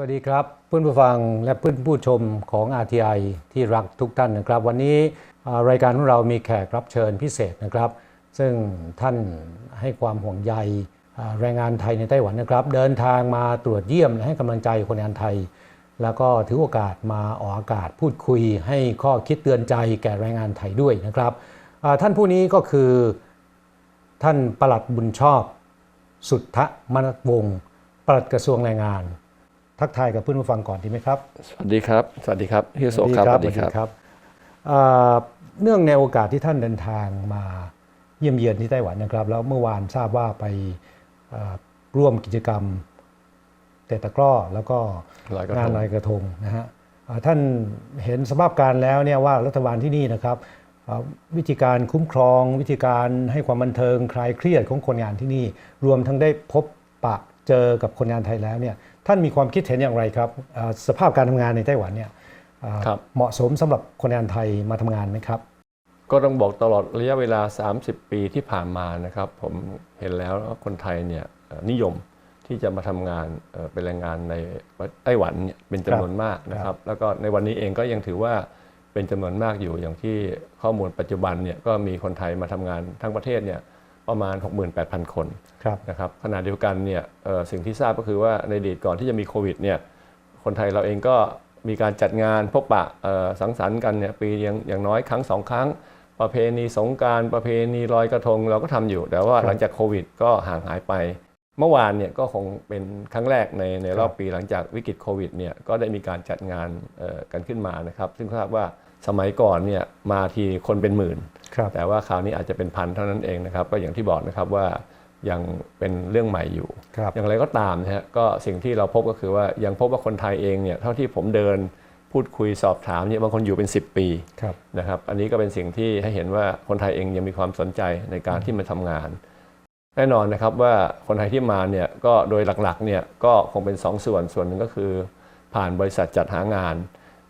วัสดีครับเพื่อนผู้ฟังและเพื่อนผู้ชมของ RTI ที่รักทุกท่านนะครับ วันนี้รายการของเรามีแขกรับเชิญพิเศษนะครับ ซึ่งท่านให้ความห่วงใยแรงงานไทยในไต้หวันนะครับ เดินทางมาตรวจเยี่ยมและให้กำลังใจคนงานไทย แล้วก็ถือโอกาสมาออกอากาศพูดคุย ให้ข้อคิดเตือนใจแก่แรงงานไทยด้วยนะครับท่านผู้นี้ก็คือท่านประหลัดบุญชอบ สุทธมนัสวงศ์ปลัดกระทรวงแรงงาน ทักทายกับเพื่อนผู้ฟังก่อนดีไหมครับ สวัสดีครับ สวัสดีครับพี่โสครับ สวัสดีครับอ่าเนื่องในโอกาสที่ท่านเดินทางมาเยี่ยมเยียนที่ไต้หวันนะครับ แล้วเมื่อวานทราบว่าไปอ่าร่วมกิจกรรมเตะตะกร้อแล้วก็ลอยกระทงงานลอยกระทงนะฮะอ่าท่านเห็นสภาพการแล้วเนี่ยว่ารัฐบาลที่นี่นะครับอ่าวิธีการคุ้มครอง วิธีการให้ความบันเทิงคลายเครียดของคนงานที่นี่ รวมทั้งได้พบปะเจอกับคนงานไทยแล้วเนี่ย ท่านมีความคิดเห็นอย่างไรครับอ่าสภาพการทำงานในไต้หวันเนี่ยอ่าครับเหมาะสมสำหรับคนงานไทยมาทำงานไหมครับ ก็ต้องบอกตลอดระยะเวลา 30 ปีที่ผ่านมานะครับ ผมเห็นแล้วว่าคนไทยเนี่ยเอ่อนิยมที่จะมาทำงานเอ่อเป็นแรงงานในไต้หวันเนี่ยเป็นจำนวนมากนะครับ แล้วก็ในวันนี้เองก็ยังถือว่าเป็นจำนวนมากอยู่อย่างที่ข้อมูลปัจจุบันเนี่ยก็มีคนไทยมาทำงานทั้งประเทศเนี่ย ประมาณ 68,000 คนครับนะครับขณะเดียวกันเนี่ยเอ่อสิ่งที่ทราบก็คือว่าในอดีตก่อนที่จะมีโควิดเนี่ยคนไทยเราเองก็มีการจัดงานพบปะเอ่อสังสรรค์กันเนี่ยปีอย่างอย่างน้อยครั้งสองครั้ง ประเพณีสงกรารประเพณีลอยกระทงเราก็ทำอยู่ แต่ว่าครับหลังจากโควิดก็ห่างหายไป เมื่อวานเนี่ยก็คงเป็นครั้งแรกในในรอบครับปีหลังจากวิกฤตโควิดเนี่ยก็ได้มีการจัดงานเอ่อกันขึ้นมานะครับ ซึ่งทราบว่า สมัยก่อนเนี่ยมาทีคนเป็นหมื่นครับแต่ว่าคราวนี้อาจจะเป็นพันเท่านั้นเองนะครับ ก็อย่างที่บอกนะครับว่ายังเป็นเรื่องใหม่อยู่ครับอย่างไรก็ตามนะฮะก็สิ่งที่เราพบก็คือว่ายังพบว่าคนไทยเองเนี่ยเท่าที่ผมเดินพูดคุยสอบถามเนี่ยบางคนอยู่เป็น 10 ปีครับนะครับอันนี้ก็เป็นสิ่งที่ให้เห็นว่าคนไทยเองยังมีความสนใจในการที่มาทำงาน แน่นอนนะครับว่าคนไทยที่มาเนี่ยก็โดยหลักๆเนี่ยก็คงเป็น2ส่วนส่วนหนึ่งก็คือ ผ่านบริษัทจัดหางาน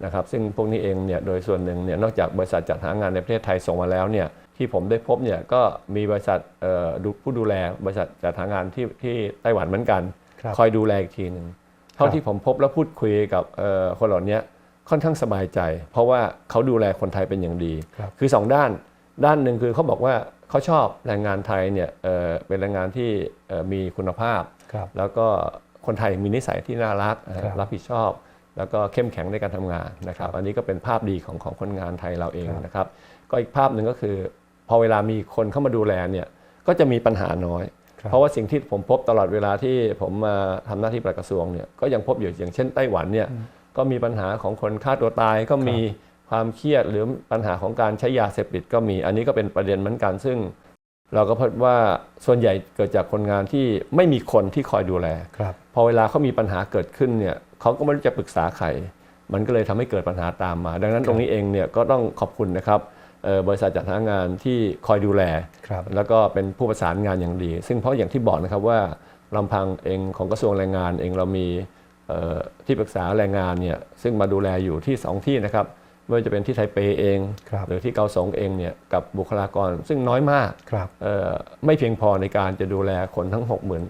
นะครับซึ่งพวกนี้เองเนี่ยโดยส่วนหนึ่งเนี่ยนอกจากบริษัทจัดหางานในประเทศไทยส่งมาแล้วเนี่ยที่ผมได้พบเนี่ยก็มีบริษัทเอ่อดูผู้ดูแลบริษัทจัดหางานที่ที่ไต้หวันเหมือนกันครับคอยดูแลอีกทีหนึ่งเท่าที่ผมพบและพูดคุยกับเอ่อคนเหล่านี้ค่อนข้างสบายใจ เพราะว่าเขาดูแลคนไทยเป็นอย่างดีครับคือสองด้านด้านหนึ่งคือเขาบอกว่าเขาชอบแรงงานไทยเนี่ยเอ่อเป็นแรงงานที่เอ่อมีคุณภาพครับแล้วก็คนไทยมีนิสัยที่น่ารักนะฮะครับรับผิดชอบ แล้วก็เข้มแข็งในการทำงานนะครับ อันนี้ก็เป็นภาพดีของของคนงานไทยเราเองครับนะครับ ก็อีกภาพหนึ่งก็คือ พอเวลามีคนเข้ามาดูแลเนี่ยก็จะมีปัญหาน้อยครับเพราะว่าสิ่งที่ผมพบตลอดเวลาที่ผมมาทำหน้าที่ปลัดกระทรวงเนี่ยก็ยังพบอยู่อย่างเช่นไต้หวันเนี่ยก็มีปัญหาของคนฆ่าตัวตายก็มีความเครียดหรือปัญหาของการใช้ยาเสพติดก็มี อันนี้ก็เป็นประเด็นเหมือนกันซึ่ง เราก็พบว่าส่วนใหญ่เกิดจากคนงานที่ไม่มีคนที่คอยดูแลครับพอเวลาเขามีปัญหาเกิดขึ้นเนี่ยเขาก็ไม่รู้จะปรึกษาใครมันก็เลยทำให้เกิดปัญหาตามมา ดังนั้นตรงนี้เองเนี่ยก็ต้องขอบคุณนะครับเอ่อบริษัทจัดหางานที่คอยดูแลครับแล้วก็เป็นผู้ประสานงานอย่างดี ซึ่งเพราะอย่างที่บอกนะครับว่าลำพังเองของกระทรวงแรงงานเองเรามีเอ่อที่ปรึกษาแรงงานเนี่ยซึ่งมาดูแลอยู่ที่สองที่นะครับ ไม่ว่าจะเป็นที่ไทเปเองครับหรือที่เกาสงเองเนี่ยกับบุคลากรซึ่งน้อยมากครับเอ่อไม่เพียงพอในการจะดูแลคนทั้ง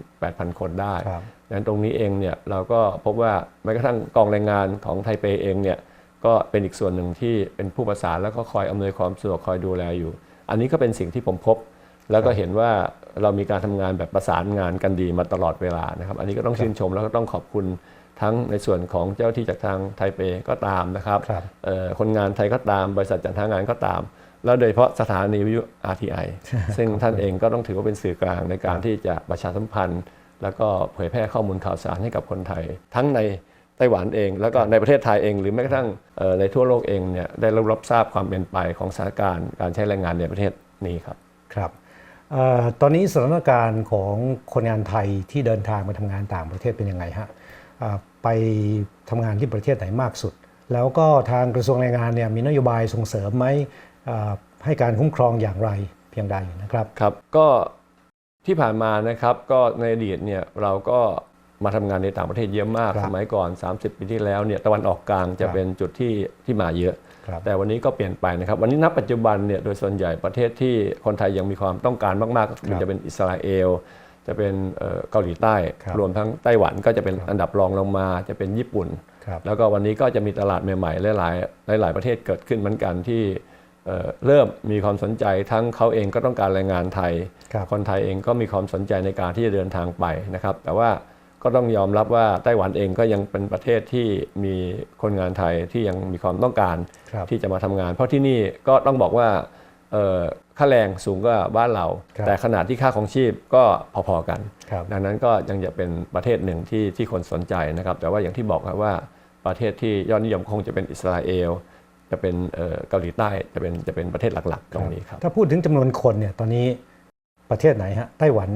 68,000 คนได้ครับดังนั้นตรงนี้เองเนี่ยเราก็พบว่าแม้กระทั่งกองแรงงานของไทเปเองเนี่ยก็เป็นอีกส่วนหนึ่งที่เป็นผู้ประสานแล้วก็คอยอำนวยความสะดวกคอยดูแลอยู่ อันนี้ก็เป็นสิ่งที่ผมพบ แล้วก็เห็นว่าเรามีการทำงานแบบประสานงานกันดีมาตลอดเวลานะครับ อันนี้ก็ต้องชื่นชมแล้วก็ต้องขอบคุณ ทั้งในส่วนของเจ้าที่จากทางไทเปก็ตามนะครับครับเอ่อคนงานไทยก็ตาม บริษัทจัดหางานก็ตาม แล้วโดยเฉพาะสถานีวิทยุ RTI ซึ่งท่านเองก็ต้องถือว่าเป็นสื่อกลางในการที่จะประชาสัมพันธ์ แล้วก็เผยแพร่ข้อมูลข่าวสารให้กับคนไทย ทั้งในไต้หวันเอง แล้วก็ในประเทศไทยเองหรือแม้กระทั่งเอ่อในทั่วโลกเองเนี่ยได้รับทราบความเป็นไปของสถานการณ์การใช้แรงงานในประเทศนี้ครับครับเอ่อตอนนี้สถานการณ์ของคนงานไทยที่เดินทางมาทำงานต่างประเทศเป็นยังไงฮะเอ่อ ไปทำงานที่ประเทศไหนมากสุด แล้วก็ทางกระทรวงแรงงานเนี่ยมีนโยบายส่งเสริมไหมเอ่อให้การคุ้มครองอย่างไรเพียงใดนะครับครับ ก็ที่ผ่านมานะครับก็ในอดีตเนี่ยเราก็มาทำงานในต่างประเทศเยอะมากครับสมัยก่อน 30 ปีที่แล้วเนี่ยตะวันออกกลางจะครับเป็นจุดที่ที่มาเยอะครับแต่วันนี้ก็เปลี่ยนไปนะครับ วันนี้ณปัจจุบันเนี่ยโดยส่วนใหญ่ประเทศที่คนไทยยังมีความต้องการมากๆก็คือครับจะเป็นอิสราเอล จะเป็นเอ่อเกาหลีใต้ครับรวมทั้งไต้หวันก็จะเป็นอันดับรองลงมา จะเป็นญี่ปุ่นครับแล้วก็วันนี้ก็จะมีตลาดใหม่ๆ หลายๆหลาย ๆประเทศเกิดขึ้นเหมือนกันที่เอ่อเริ่มมีความสนใจทั้งเขาเองก็ต้องการแรงงานไทยครับคนไทยเองก็มีความสนใจในการที่จะเดินทางไปนะครับ แต่ว่าก็ต้องยอมรับว่าไต้หวันเองก็ยังเป็นประเทศที่มีคนงานไทยที่ยังมีความต้องการครับที่จะมาทำงาน เพราะที่นี่ก็ต้องบอกว่าเอ่อ ค่าแรงสูงกว่าบ้านเรา ครับแต่ขนาดที่ค่าของชีพก็พอๆกัน ครับ ดังนั้นก็ยังจะเป็นประเทศหนึ่งที่ที่คนสนใจนะครับ แต่ว่าอย่างที่บอกครับว่าประเทศที่ยอดนิยมคงจะเป็นอิสราเอล จะเป็นเอ่อเกาหลีใต้จะเป็นจะเป็นประเทศหลักๆ ตรงนี้ครับ ถ้าพูดถึงจำนวนคนเนี่ยตอนนี้ประเทศไหนฮะไต้หวัน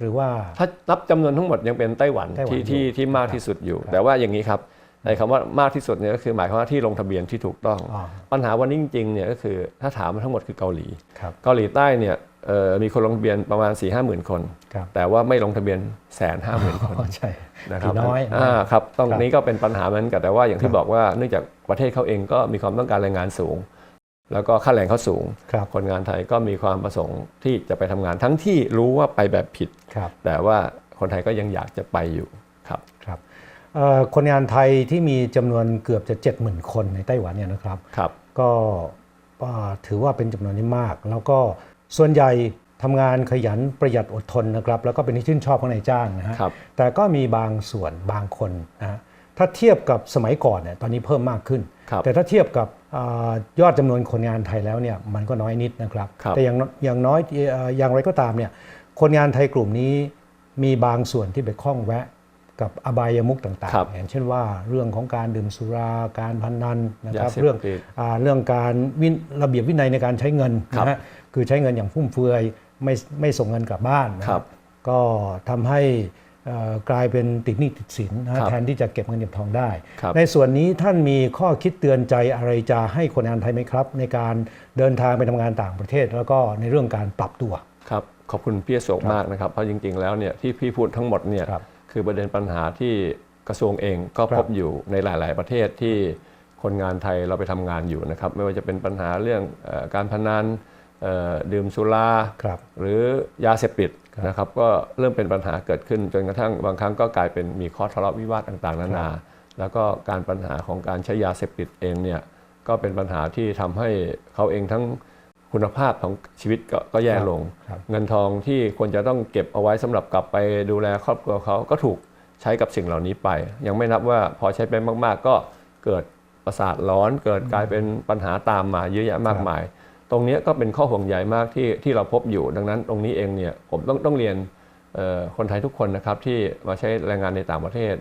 หรือว่า ถ้านับจำนวนทั้งหมดยังเป็นไต้หวันไต้หวันที่อยู่ที่ที่มากที่สุดอยู่ครับแต่ว่าอย่างนี้ครับ ในคำว่ามากที่สุดเนี่ยก็คือหมายความว่าที่ลงทะเบียนที่ถูกต้องอ๋อปัญหาวันนี้จริงๆเนี่ยก็คือถ้าถามมาทั้งหมดคือเกาหลีครับเกาหลีใต้เนี่ยเอ่อมีคนลงทะเบียนประมาณ4ี่ห้าหมื่นคนครับแต่ว่าไม่ลงทะเบียนแสนห้าหมื่นคนอ๋อใช่นะครับน้อยอ่าครับตรงครับนี้ก็เป็นปัญหาเหมือนกันแต่ว่าอย่างคที่รับบอกว่าเนื่องจากประเทศเขาเองก็มีความต้องการแรงงานสูง แล้วก็ค่าแรงเขาสูงครับคนงานไทยก็มีความประสงค์ที่จะไปทำงานทั้งที่รู้ว่าไปแบบผิดครับแต่ว่าคนไทยก็ยังอยากจะไปอยู่ครับครับเอ่อ คนงานไทยที่มีจำนวนเกือบจะ 70,000 คนในไต้หวันเนี่ยนะครับครับ ก็อ่าถือว่าเป็นจำนวนที่มาก แล้วก็ส่วนใหญ่ทำงานขยันประหยัดอดทนนะครับ แล้วก็เป็นที่ชื่นชอบของนายจ้างนะฮะครับแต่ก็มีบางส่วนบางคนนะฮะถ้าเทียบกับสมัยก่อนเนี่ยตอนนี้เพิ่มมากขึ้นครับแต่ถ้าเทียบกับอายอดจำนวนคนงานไทยแล้วเนี่ยมันก็น้อยนิดนะครับครับแต่อย่างอย่างน้อยเอ่ออย่างไรก็ตามเนี่ยคนงานไทยกลุ่มนี้มีบางส่วนที่ไปคล้องแวะ กับอบายมุกต่างครับๆอย่างเช่นว่าเรื่องของการดื่มสุราการพนันนะครับยาเสพติดเรื่องอาเรื่องการวินระเบียบวินัยในการใช้เงินครับนะฮะคือใช้เงินอย่างฟุ่มเฟือยไม่ไม่ส่งเงินกลับบ้านนะฮะครับก็ทำให้เอ่อกลายเป็นติดหนี้ติดสินนะฮะครับแทนที่จะเก็บเงินเก็บทองได้ครับในส่วนนี้ท่านมีข้อคิดเตือนใจอะไรจะให้คนงานไทยไหมครับ ในการเดินทางไปทำงานต่างประเทศ แล้วก็ในเรื่องการปรับตัวครับขอบคุณพี่อโศกมากนะครับเพราะจริง ๆ แล้วเนี่ยที่พี่พูดทั้งหมดเนี่ย ครับคือประเด็นปัญหาที่กระทรวงเองก็ครัพบบอยู่ในหลาย ๆ ประเทศที่คนงานไทยเราไปทำงานอยู่นะครับ ไม่ว่าจะเป็นปัญหาเรื่องเอ่อการพนันเอ่อดื่มสุราครับหรือยาเสพติดนะครับ ก็เริ่มเป็นปัญหาเกิดขึ้นจนกระทั่งบางครั้งก็กลายเป็นมีข้อทะเลาะวิวาทต่างๆ นานา แล้วก็การปัญหาของการใช้ยาเสพติดเองเนี่ยก็เป็นปัญหาที่ทำให้เขาเองทั้ง คุณภาพของชีวิตก็ก็แย่ลงครับเงินทองที่ควรจะต้องเก็บเอาไว้สำหรับกลับไปดูแลครอบครัวเขาก็ถูกใช้กับสิ่งเหล่านี้ไป ยังไม่นับว่าพอใช้ไปมากๆ ก็เกิดประสาทร้อนเกิดกลายเป็นปัญหาตามมาเยอะแยะมากมาย ตรงเนี้ยก็เป็นข้อห่วงใยมากที่ที่เราพบอยู่ ดังนั้นตรงนี้เองเนี่ยผมต้องต้องเรียนเอ่อคนไทยทุกคนนะครับที่มาใช้แรงงานในต่างประเทศ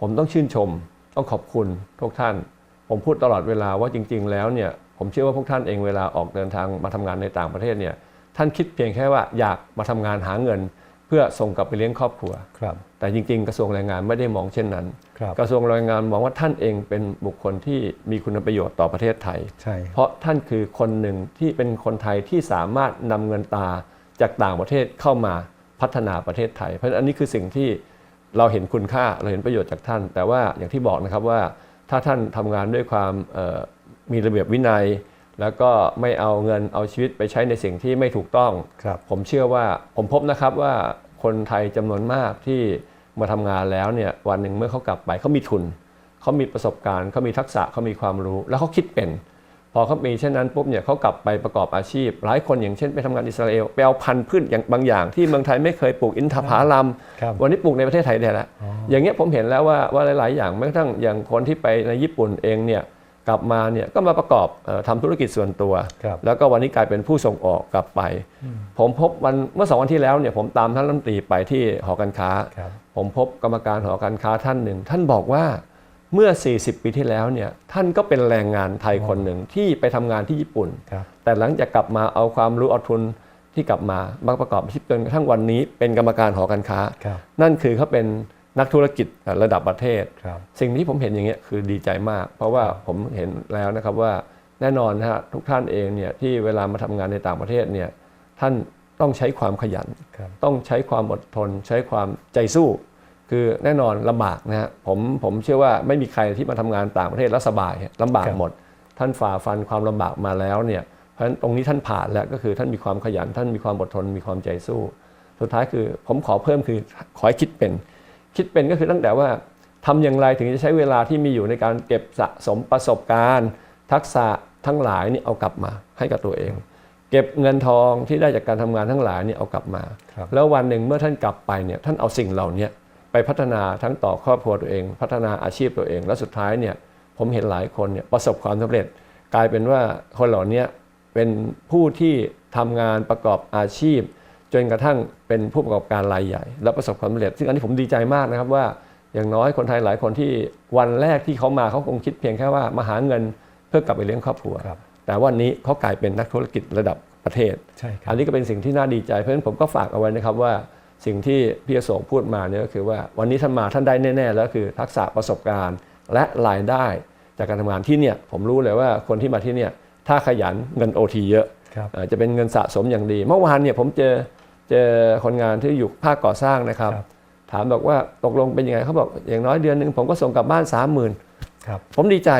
ผมต้องชื่นชม ต้องขอบคุณทุกท่าน ผมพูดตลอดเวลาว่าจริง ๆ แล้วเนี่ย ผมเชื่อว่าพวกท่านเองเวลาออกเดินทางมาทำงานในต่างประเทศเนี่ยท่านคิดเพียงแค่ว่าอยากมาทำงานหาเงิน เพื่อส่งกลับไปเลี้ยงครอบครัวครับแต่จริง ๆ กระทรวงแรงงานไม่ได้มองเช่นนั้นครับกระทรวงแรงงานมองว่าท่านเองเป็นบุคคลที่มีคุณประโยชน์ต่อประเทศไทยใช่เพราะท่านคือคนหนึ่งที่เป็นคนไทยที่สามารถนำเงินตาจากต่างประเทศเข้ามาพัฒนาประเทศไทย เพราะฉะนั้นอันนี้คือสิ่งที่เราเห็นคุณค่าเราเห็นประโยชน์จากท่าน แต่ว่าอย่างที่บอกนะครับว่าถ้าท่านทำงานด้วยความเอ่อ มีระเบียบวินัย แล้วก็ไม่เอาเงินเอาชีวิตไปใช้ในสิ่งที่ไม่ถูกต้อง ครับ ผมเชื่อว่าผมพบนะครับว่าคนไทยจำนวนมากที่มาทำงานแล้วเนี่ยวันหนึ่งเมื่อเขากลับไปเขามีทุน เขามีประสบการณ์เขามีทักษะเขามีความรู้ แล้วเขาคิดเป็น พอเขามีเช่นนั้นปุ๊บเนี่ยเขากลับไปประกอบอาชีพ หลายคนอย่างเช่นไปทำงานอิสราเอลไปเอาพันธุ์พืชอย่างบางอย่างที่เมืองไทยไม่เคยปลูกอินทผลัม ครับวันนี้ปลูกในประเทศไทยได้แล้วอ๋ออย่างเงี้ยผมเห็นแล้วว่าว่าหลาย ๆ อย่างแม้กระทั่งอย่างคนที่ไปในญี่ปุ่นเองเนี่ย กลับมาเนี่ยก็มาประกอบเอ่อทำธุรกิจส่วนตัวครับแล้วก็วันนี้กลายเป็นผู้ส่งออกกลับไป ผมพบวันเมื่อสองวันที่แล้วเนี่ยผมตามท่านรัฐมนตรีไปที่หอการค้าครับผมพบกรรมการหอการค้าท่านหนึ่ง ท่านบอกว่าเมื่อ 40 ปีที่แล้วเนี่ยท่านก็เป็นแรงงานไทยคนหนึ่งที่ไปทำงานที่ญี่ปุ่นครับแต่หลังจากกลับมาเอาความรู้เอาทุนที่กลับมามาประกอบอาชีพจนกระทั่งวันนี้เป็นกรรมการหอการค้าครับนั่นคือเขาเป็น นักธุรกิจระดับประเทศครับสิ่งที่ผมเห็นอย่างเงี้ยคือดีใจมาก เพราะว่าผมเห็นแล้วนะครับว่าแน่นอนนะฮะทุกท่านเองเนี่ยที่เวลามาทำงานในต่างประเทศเนี่ยท่านต้องใช้ความขยันครับต้องใช้ความอดทน ใช้ความใจสู้ คือแน่นอนลำบากนะฮะผมผมเชื่อว่าไม่มีใครที่มาทำงานต่างประเทศแล้วสบายลำบากครับหมด ท่านฝ่าฟันความลำบากมาแล้วเนี่ยเพราะฉะนั้นตรงนี้ท่านผ่านแล้วก็คือท่านมีความขยัน ท่านมีความอดทนมีความใจสู้สสุดท้ายคือผมขอเพิ่มคือขอให้คิดเป็น คิดเป็นก็คือตั้งแต่ว่าทำอย่างไรถึงจะใช้เวลาที่มีอยู่ในการเก็บสะสมประสบการณ์ ทักษะทั้งหลายนี่เอากลับมาให้กับตัวเอง เก็บเงินทองที่ได้จากการทำงานทั้งหลายนี่เอากลับมาครับแล้ววันหนึ่งเมื่อท่านกลับไปเนี่ยท่านเอาสิ่งเหล่านี้ไปพัฒนาทั้งต่อครอบครัวตัวเอง พัฒนาอาชีพตัวเอง และสุดท้ายเนี่ยผมเห็นหลายคนเนี่ยประสบความสำเร็จ กลายเป็นว่าคนเหล่านี้เป็นผู้ที่ทำงานประกอบอาชีพ จนกระทั่งเป็นผู้ประกอบการรายใหญ่ และประสบความสำเร็จ ซึ่งอันนี้ผมดีใจมากนะครับว่าอย่างน้อยคนไทยหลายคนที่วันแรกที่เขามาเขาคงคิดเพียงแค่ว่ามาหาเงินเพื่อกลับไปเลี้ยงครอบครัวครับแต่วันนี้เขากลายเป็นนักธุรกิจระดับประเทศใช่ครัอับนนี้ก็เป็นสิ่งที่น่าดีใจ เพราะฉะนั้นผมก็ฝากเอาไว้นะครับว่าสิ่งที่พี่อโศกพูดมาเนี่ยก็คือว่าวันนี้ท่านมาท่านได้แน่ ๆ แล้วคือทักษะประสบการณ์และรายได้ จากการทำงานที่เนี่ยผมรู้เลยว่าคนที่มาที่เนี่ยถ้าขยันเงิน OT เยอะครับเอ่อจะเป็นเงินสะสมอย่างดี เมื่อวานเนี่ยผมเจอ เจอคนงานที่อยู่ภาคก่อสร้างนะครับครับ ถามบอกว่าตกลงเป็นยังไงเขาบอกอย่างน้อยเดือนหนึ่งผมก็ส่งกลับบ้าน30,000ครับผมดีใจ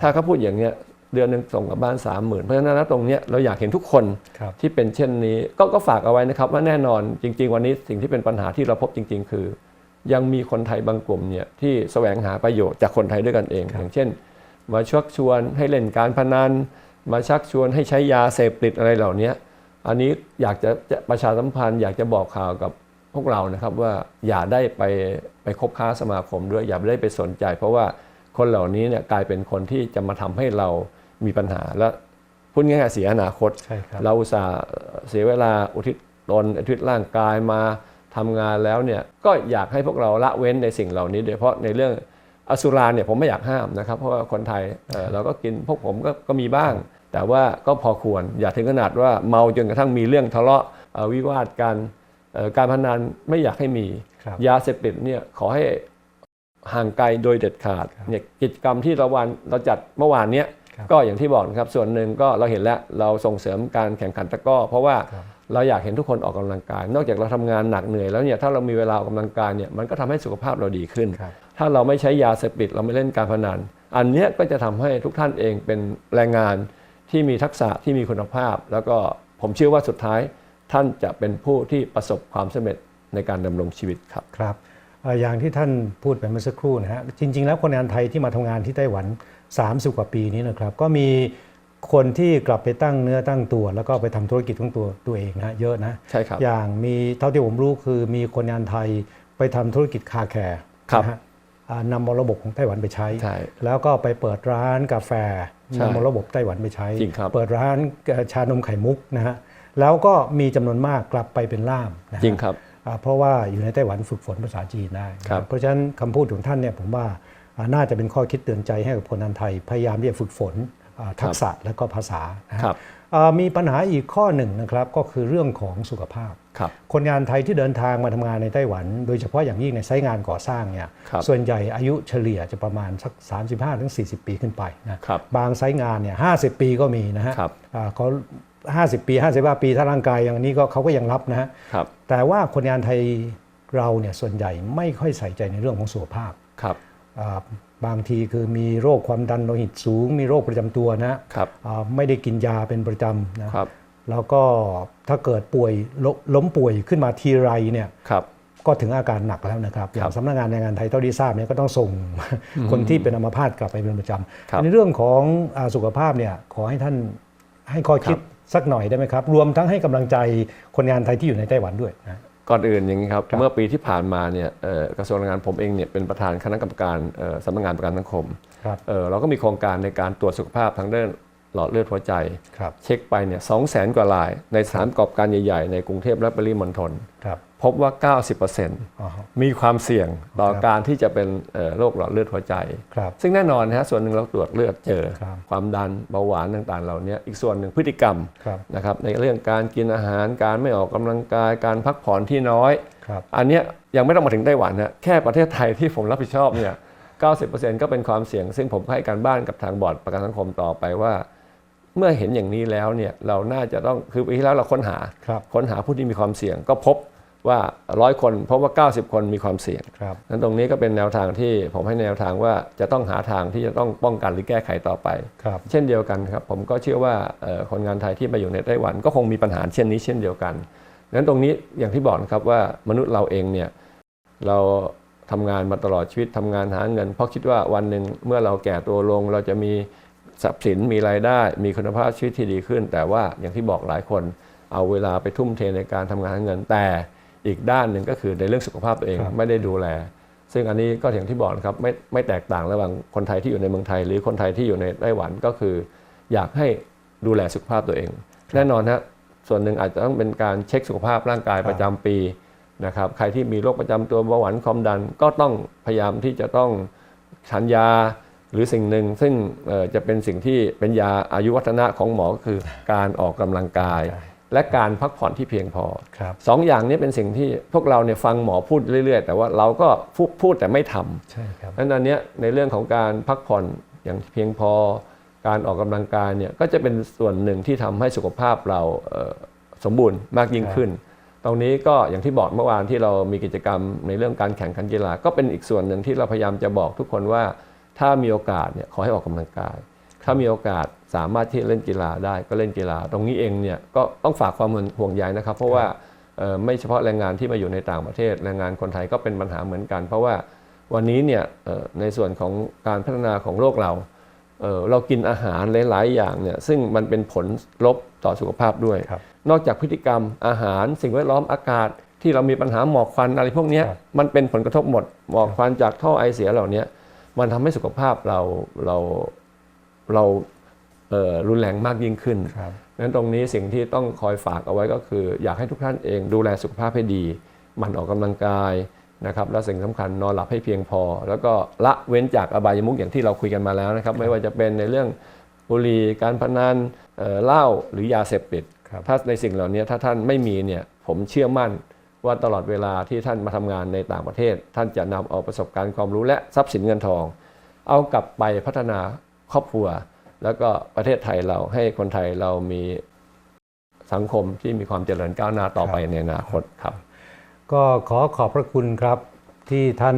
ถ้าเขาพูดอย่างเนี้ยเดือนหนึ่งส่งกลับบ้าน30,000เพราะฉะนั้นนะตรงเนี้ยเราอยากเห็นทุกคนครับที่เป็นเช่นนี้ก็ก็ฝากเอาไว้นะครับว่าแน่นอนจริง ๆ วันนี้สิ่งที่เป็นปัญหาที่เราพบจริง ๆ คือ ยังมีคนไทยบางกลุ่มเนี่ยที่แสวงหาประโยชน์จากคนไทยด้วยกันเอง อย่างเช่น มาชักชวนให้เล่นการพนันมาชักชวนให้ใช้ยาเสพติดอะไรเหล่านี้ อันนี้อยากจะจะประชาสัมพันธ์อยากจะบอกข่าวกับพวกเรานะครับว่าอย่าได้ไปไปคบค้าสมาคมด้วยอย่าได้ไปสนใจ เพราะว่าคนเหล่านี้เนี่ยกลายเป็นคนที่จะมาทำให้เรามีปัญหาและพูดง่ายๆเสียอนาคตใช่ครับเราอุตส่าห์เสียเวลาอุทิศตนอุทิศร่างกายมาทำงานแล้วเนี่ยก็อยากให้พวกเราละเว้นในสิ่งเหล่านี้โดยเฉพาะในเรื่องอสุราเนี่ยผมไม่อยากห้ามนะครับ เพราะว่าคนไทยเอ่อเราก็กินพวกผมก็ก็มีบ้าง แต่ว่าก็พอควรอย่าถึงขนาดว่าเมาจนกระทั่งมีเรื่องทะเลาะเอ่อวิวาทกันเอ่อการพนันไม่อยากให้มีครับยาเสพติดเนี่ยขอให้ห่างไกลโดยเด็ดขาดเนี่ยกิจกรรมที่เราวันเราจัดเมื่อวานเนี้ยครับก็อย่างที่บอกนะครับส่วนหนึ่งก็เราเห็นแล้วเราส่งเสริมการแข่งขันตะกร้อ เพราะว่าครับเราอยากเห็นทุกคนออกกำลังกาย นอกจากเราทำงานหนักเหนื่อยแล้วเนี่ยถ้าเรามีเวลาออกกำลังกายเนี่ยมันก็ทำให้สุขภาพเราดีขึ้นครับถ้าเราไม่ใช้ยาเสพติดเราไม่เล่นการพนัน อันเนี้ยก็จะทำให้ทุกท่านเองเป็นแรงงาน ที่มีทักษะที่มีคุณภาพ แล้วก็ผมเชื่อว่าสุดท้ายท่านจะเป็นผู้ที่ประสบความสำเร็จในการดำรงชีวิตครับครับเอ่ออย่างที่ท่านพูดไปเมื่อสักครู่นะฮะจริง ๆ แล้วคนงานไทยที่มาทำงานที่ไต้หวัน 30 กว่าปีนี้นะครับ ก็มีคนที่กลับไปตั้งเนื้อตั้งตัว แล้วก็ไปทำธุรกิจของตัวตัวเองนะฮะเยอะนะใช่ครับอย่างมีเท่าที่ผมรู้คือมีคนงานไทยไปทำธุรกิจคาแคร์ครับนะฮะอ่านำเอาระบบของไต้หวันไปใช้ใช่แล้วก็ไปเปิดร้านกาแฟใช่ นำเอาระบบไต้หวันไปใช้จริงครับเปิดร้านเอ่อชานมไข่มุกนะฮะแล้วก็มีจำนวนมากกลับไปเป็นล่ามนะฮะจริงครับอ่าเพราะว่าอยู่ในไต้หวันฝึกฝนภาษาจีนได้นะครับเพราะฉะนั้นคำพูดของท่านเนี่ยผมว่าอ่าน่าจะเป็นข้อคิดเตือนใจให้กับคนงานไทย พยายามที่จะฝึกฝนอ่าทักษะและก็ภาษานะฮะครับอ่ามีปัญหาอีกข้อหนึ่งนะครับก็คือเรื่องของสุขภาพ ครับคนงานไทยที่เดินทางมาทำงานในไต้หวัน โดยเฉพาะอย่างยิ่งในไซต์งานก่อสร้างเนี่ยครับส่วนใหญ่อายุเฉลี่ยจะประมาณสัก 35-40 ปีขึ้นไปนะครับบางไซต์งานเนี่ย50ปีก็มีนะฮะครับอ่าเขา50 ปี 55 ปีถ้าร่างกายอย่างนี้ก็เขาก็ยังรับนะฮะครับแต่ว่าคนงานไทยเราเนี่ยส่วนใหญ่ไม่ค่อยใส่ใจในเรื่องของสุขภาพครับอ่าบางทีคือมีโรคความดันโลหิตสูง มีโรคประจำตัวนะครับอ่าไม่ได้กินยาเป็นประจำนะครับ แล้วก็ถ้าเกิดป่วยลล้มป่วยขึ้นมาทีไรเนี่ยครับก็ถึงอาการหนักแล้วนะครับอครัย่างบสำนักงานแรงงานไทยเท่าที่ทราบเนี่ยก็ต้องส่งคนที่เป็นอัมพาตกลับไปเป็นประจครับำในเรื่องของอาสุขภาพเนี่ยขอให้ท่านให้ข้อคิดสักหน่อยได้ไหมครับ รวมทั้งให้กำลังใจคนงานไทยที่อยู่ในไต้หวันด้วยนะก่อนอื่นอย่างนี้ครับครับเมื่อปีที่ผ่านมาเนี่ยเอ่อกระทรวงแรงงานผมเองเนี่ยเป็นประธานคณะกรรมการเอ่อสำนักงานประกันสังคมครับเอ่อเราก็มีโครงการในการตรวจสุขภาพทางด้าน หลอดเลือดหัวใจครับเช็คไปเนี่ยสองแสนกว่าราย ในสถานประกอบการใหญ่ ๆ ในกรุงเทพและปริมณฑลครับพบว่าอ๋อ90%มีความเสี่ยงต่อครับการที่จะเป็นเอ่อโรคหลอดเลือดหัวใจครับซึ่งแน่นอนนะฮะส่วนหนึ่งเราตรวจเลือดเจอครับความดันเบาหวานต่างๆ เหล่านี้อีกส่วนหนึ่งพฤติกรรมครับนะครับในเรื่องการกินอาหารการไม่ออกกำลังกายการพักผ่อนที่น้อยครับอันเนี้ยยังไม่ต้องมาถึงไต้หวันนะแค่ประเทศไทยที่ผมรับผิดชอบเนี่ย90%ก็เป็นความเสี่ยง ซึ่งผมให้การบ้านกับทางบอร์ดประกันสังคมต่อไปว่า เมื่อเห็นอย่างนี้แล้วเนี่ยเราน่าจะต้องคือปีที่แล้วเราค้นหาครับค้นหาผู้ที่มีความเสี่ยง ก็พบว่าร้อยคนพบว่า 90 คนมีความเสี่ยงครับนั้นตรงนี้ก็เป็นแนวทางที่ผมให้แนวทางว่าจะต้องหาทางที่จะต้องป้องกันหรือแก้ไขต่อไปครับเช่นเดียวกันครับผมก็เชื่อว่าเอ่อคนงานไทยที่มาอยู่ในไต้หวัน ก็คงมีปัญหาเช่นนี้เช่นเดียวกันนั้นตรงนี้อย่างที่บอกนะครับว่ามนุษย์เราเองเนี่ยเราทำงานมาตลอดชีวิตทำงานหาเงิน เพราะคิดว่าวันหนึ่งเมื่อเราแก่ตัวลงเราจะมี ทรัพย์สินมีรายได้มีคุณภาพชีวิตที่ดีขึ้น แต่ว่าอย่างที่บอกหลายคนเอาเวลาไปทุ่มเทในการทำงานหาเงิน แต่อีกด้านหนึ่งก็คือในเรื่องสุขภาพตัวเองครับไม่ได้ดูแล ซึ่งอันนี้ก็อย่างที่บอกนะครับไม่ไม่แตกต่างระหว่างคนไทยที่อยู่ในเมืองไทย หรือคนไทยที่อยู่ในไต้หวันก็คือ อยากให้ดูแลสุขภาพตัวเอง แน่นอนฮะส่วนหนึ่งอาจจะต้องเป็นการเช็คสุขภาพร่างกายประจำปีนะครับใครที่มีโรคประจำตัวเบาหวานความดันก็ต้องพยายามที่จะต้องฉันยา หรือสิ่งหนึ่งซึ่งเอ่อจะเป็นสิ่งที่เป็นยาอายุวัฒนะของหมอก็คือการออกกำลังกาย และการพักผ่อนที่เพียงพอครับสองอย่างนี้เป็นสิ่งที่พวกเราเนี่ยฟังหมอพูดเรื่อย ๆ แต่ว่าเราก็พูดพูดแต่ไม่ทำใช่ครับนั้นอันเนี้ยในเรื่องของการพักผ่อนอย่างเพียงพอ การออกกำลังกายเนี่ยก็จะเป็นส่วนหนึ่งที่ทำให้สุขภาพเราเอ่อสมบูรณ์มากยิ่งขึ้น ตรงนี้ก็อย่างที่บอกเมื่อวานที่เรามีกิจกรรมในเรื่องการแข่งขันกีฬาก็เป็นอีกส่วนหนึ่งที่เราพยายามจะบอกทุกคนว่า ถ้ามีโอกาสเนี่ยขอให้ออกกำลังกาย ถ้ามีโอกาสสามารถที่จะเล่นกีฬาได้ก็เล่นกีฬา ตรงนี้เองเนี่ยก็ต้องฝากความห่วงใยนะครับ เพราะว่าเอ่อไม่เฉพาะแรงงานที่มาอยู่ในต่างประเทศแรงงานคนไทยก็เป็นปัญหาเหมือนกัน เพราะว่าวันนี้เนี่ยเอ่อในส่วนของการพัฒนาของโลกเราเอ่อเรากินอาหารหลาย ๆ อย่างเนี่ยซึ่งมันเป็นผลลบต่อสุขภาพด้วยครับนอกจากพฤติกรรมอาหารสิ่งแวดล้อมอากาศที่เรามีปัญหาหมอกควันอะไรพวกเนี้ยครับมันเป็นผลกระทบหมดหมอกควันจากท่อไอเสียเหล่านี้ มันทำให้สุขภาพเราเราเราเอ่อรุนแรงมากยิ่งขึ้นครับนั้นตรงนี้สิ่งที่ต้องคอยฝากเอาไว้ก็คือ อยากให้ทุกท่านเองดูแลสุขภาพให้ดีหมันออกกำลังกายนะครับ และสิ่งสำคัญนอนหลับให้เพียงพอ แล้วก็ละเว้นจากอบายมุขอย่างที่เราคุยกันมาแล้วนะครับ ไม่ว่าจะเป็นในเรื่องบุหรี่การพนันเอ่อเหล้าหรือยาเสพติดครับถ้าในสิ่งเหล่านี้ถ้าท่านไม่มีเนี่ยผมเชื่อมั่น ว่าตลอดเวลาที่ท่านมาทำงานในต่างประเทศ ท่านจะนำเอาประสบการณ์ความรู้และทรัพย์สินเงินทอง เอากลับไปพัฒนาครอบครัว แล้วก็ประเทศไทยเราให้คนไทยเรามีสังคมที่มีความเจริญก้าวหน้าต่อไปในอนาคตครับ ก็ขอขอบพระคุณครับที่ท่าน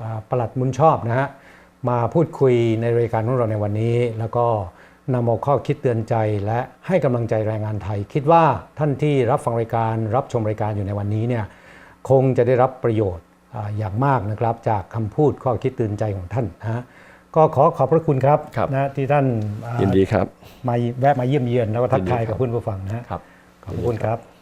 อ่าปลัดมุนชอบนะฮะมาพูดคุยในรายการของเราในวันนี้แล้วก็ นำเอาข้อคิดเตือนใจและให้กำลังใจแรงงานไทย คิดว่าท่านที่รับฟังรายการรับชมรายการอยู่ในวันนี้เนี่ยคงจะได้รับประโยชน์อ่าอย่างมากนะครับจากคำพูดข้อคิดเตือนใจของท่านนะฮะก็ขอขอบพระคุณครับครับนะที่ท่านอ่ายินดีครับมาแวะมาเยี่ยมเยียนแล้วก็ทักทายยินดีครักับบเพื่อนผู้ฟังนะฮะครับขอบคุณครับ